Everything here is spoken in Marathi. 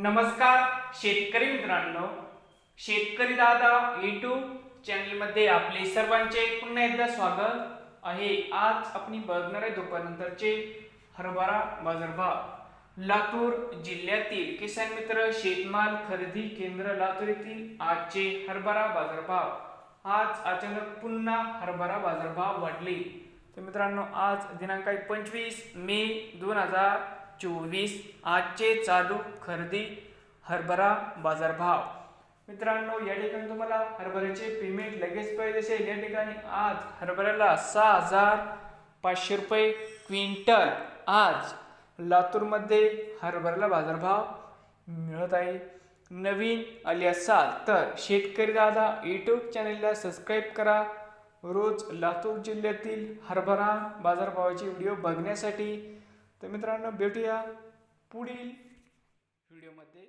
नमस्कार शेतकरी मित्रांनो शेतकरी दादा यूट्यूब चॅनलमध्ये आपले सर्वांचे पुन्हा एकदा स्वागत आहे. आज आपण बघणार आहे दुपारनंतरचे हरभरा बाजारभाव. लातूर जिल्ह्यातील किसान मित्र शेतमाल खरेदी केंद्र लातूर येथील आजचे हरभरा बाजारभाव. आज अचानक पुन्हा हरभरा बाजारभाव वाढले. तर मित्रांनो आज दिनांक पंचवीस मे दोन हजार चोवीस आजचे चालू खरेदी हरभरा बाजारभाव. मित्रांनो या ठिकाणी तुम्हाला हरभऱ्याचे पेमेंट लगेच पाहिजे असेल या ठिकाणी आज हरभऱ्याला सहा हजार पाचशे रुपये क्विंटल आज लातूरमध्ये हरभऱ्याला बाजारभाव मिळत आहे. नवीन आले असाल तर शेतकरी दादा यूट्यूब चॅनलला सबस्क्राईब करा. रोज लातूर जिल्ह्यातील हरभरा बाजारभावाचे व्हिडिओ बघण्यासाठी तर मित्रांनो भेटूया पुढील व्हिडिओमध्ये